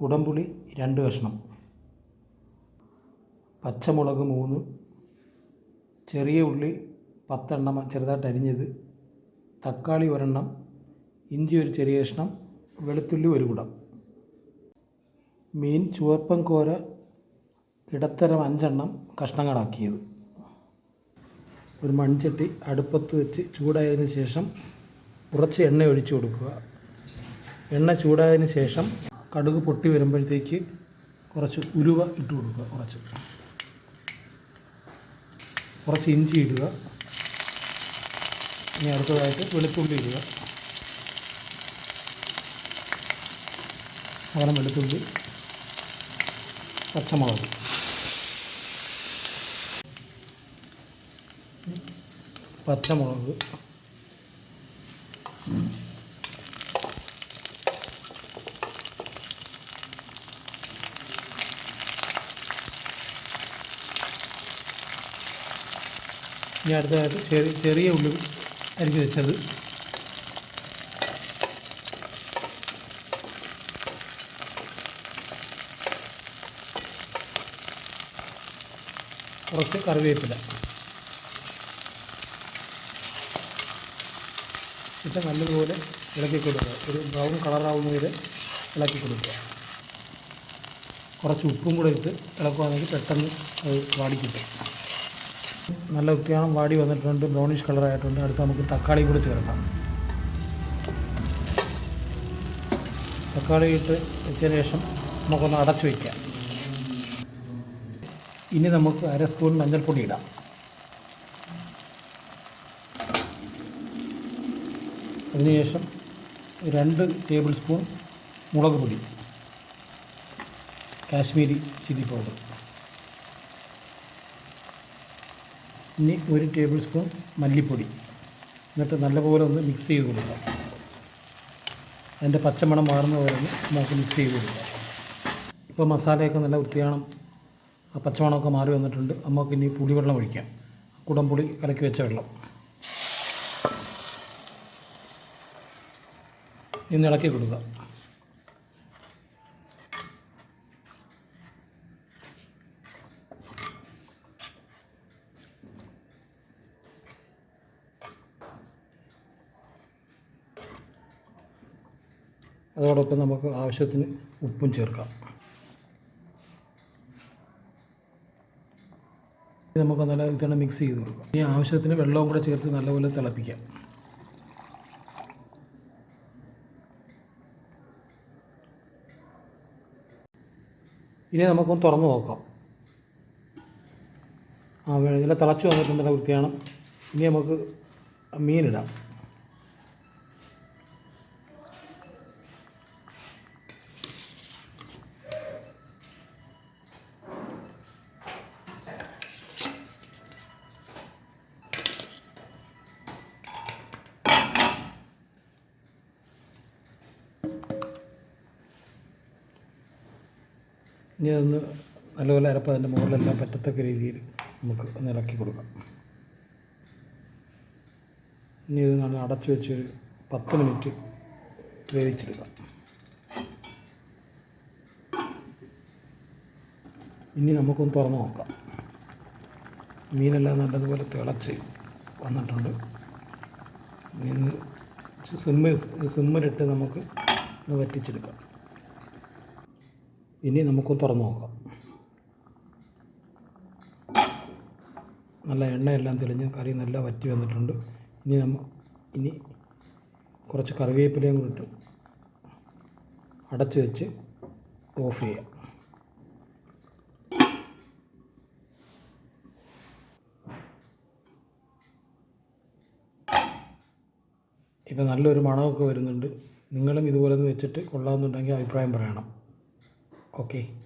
കുടംപുളി രണ്ട് കഷ്ണം. പച്ചമുളക് മൂന്ന്. ചെറിയ ഉള്ളി പത്തെണ്ണം ചെറുതായിട്ട് അരിഞ്ഞത്. തക്കാളി ഒരെണ്ണം. ഇഞ്ചി ഒരു ചെറിയ കഷ്ണം. വെളുത്തുള്ളി ഒരു കുടം. മീൻ ചുവപ്പൻ കോര ഇടത്തരം അഞ്ചെണ്ണം കഷ്ണങ്ങളാക്കിയത്. ഒരു മൺചട്ടി അടുപ്പത്ത് വെച്ച് ചൂടായതിന് ശേഷം കുറച്ച് എണ്ണ ഒഴിച്ചു കൊടുക്കുക. എണ്ണ ചൂടായതിന് ശേഷം കടുക് പൊട്ടി വരുമ്പോഴത്തേക്ക് കുറച്ച് ഉലുവ ഇട്ട് കൊടുക്കുക കുറച്ച്. കുറച്ച് ഇഞ്ചി ഇടുക. ഇനി അടുത്തതായിട്ട് വെളുത്തുള്ളി ഇടുക. അങ്ങനെ വെളുത്തുള്ളി പച്ചമുളക്. പച്ചമുളക്. ഇനി അടുത്തതായിട്ട് ചെറിയ ചെറിയ ഉള്ളി അരിഞ്ഞ് വെച്ചത്. കുറച്ച് കറിവേപ്പില. ഇത് നല്ലതുപോലെ ഇളക്കി കൊടുക്കുക. ഒരു ബ്രൗൺ കളറാവുന്നവരെ ഇളക്കി കൊടുക്കുക. കുറച്ച് ഉപ്പും കൂടെ ഇട്ട് ഇളക്കുകയാണെങ്കിൽ പെട്ടെന്ന് അത് വാടിക്കിട്ടും. നല്ല വൃത്തിയാണം വാടി വന്നിട്ടുണ്ട്. ബ്രൗണിഷ് കളറായിട്ടുണ്ട് അടുത്ത് നമുക്ക് തക്കാളി കൂടി ചേർക്കാം. തക്കാളി ഇട്ട് വെച്ചതിന് ശേഷം നമുക്കൊന്ന് അടച്ചു വയ്ക്കാം ഇനി നമുക്ക് അര സ്പൂൺ മഞ്ഞൾപ്പൊടി ഇടാം. അതിനുശേഷം രണ്ട് ടേബിൾ സ്പൂൺ മുളക് പൊടി. Kashmiri chilli powder. ഇനി ഒരു ടേബിൾ സ്പൂൺ മല്ലിപ്പൊടി. എന്നിട്ട് നല്ലപോലെ ഒന്ന് മിക്സ് ചെയ്ത് കൊടുക്കുക. അതിന്റെ പച്ചമണം മാറുന്ന പോലെ ഒന്ന് നമുക്ക് മിക്സ് ചെയ്ത് കൊടുക്കുക ഇപ്പോൾ മസാലയൊക്കെ നല്ല വൃത്തിയാണം ആ പച്ചമണമൊക്കെ മാറി വന്നിട്ടുണ്ട്. നമുക്ക് ഇനി പുളിവെള്ളം ഒഴിക്കാം. കുടംപുളി കലക്കി വെച്ച വെള്ളം. ഇന്ന് ഇളക്കി കൊടുക്കുക. അതോടൊപ്പം നമുക്ക് ആവശ്യത്തിന് ഉപ്പും ചേർക്കാം. നമുക്ക് നല്ല ഇതാണ് മിക്സ് ചെയ്ത് കൊടുക്കാം. ഇനി ആവശ്യത്തിന് വെള്ളവും കൂടെ ചേർത്ത് നല്ലപോലെ തിളപ്പിക്കാം. ഇനി നമുക്കൊന്ന് തുറന്ന് നോക്കാം. ആ ഇതിൽ തിളച്ച് വന്നിട്ടുണ്ട് നല്ല വൃത്തിയാണ്. ഇനി നമുക്ക് മീനിടാം. ഇനി അതൊന്ന് നല്ലപോലെ അരപ്പ് അതിന്റെ മുകളിലെല്ലാം പറ്റത്തക്ക രീതിയിൽ നമുക്ക് ഒന്ന് ഇളക്കി കൊടുക്കാം. ഇനി ഇത് നല്ല അടച്ചു വെച്ചൊരു പത്ത് മിനിറ്റ് വേവിച്ചെടുക്കാം. ഇനി നമുക്കൊന്ന് തുറന്നു നോക്കാം. മീനെല്ലാം നല്ലതുപോലെ തിളച്ച് വന്നിട്ടുണ്ട്. ഇനി സിമ്മ് സിമ്മിലിട്ട് നമുക്ക് ഒന്ന് വറ്റിച്ചെടുക്കാം. ഇനി നമുക്ക് തുറന്നു നോക്കാം. നല്ല എണ്ണയെല്ലാം തെളിഞ്ഞ് കറി നല്ല വറ്റി വന്നിട്ടുണ്ട്. ഇനി നമ്മ ഇനി കുറച്ച് കറിവേപ്പിലയും കൂടി ഇട്ട് അടച്ചു വെച്ച് ഓഫ് ചെയ്യാം. ഇപ്പം നല്ലൊരു മണമൊക്കെ വരുന്നുണ്ട്. നിങ്ങളും ഇതുപോലെ ഒന്ന് വെച്ചിട്ട് കൊള്ളാമെന്നുണ്ടെങ്കിൽ അഭിപ്രായം പറയണം. Okay.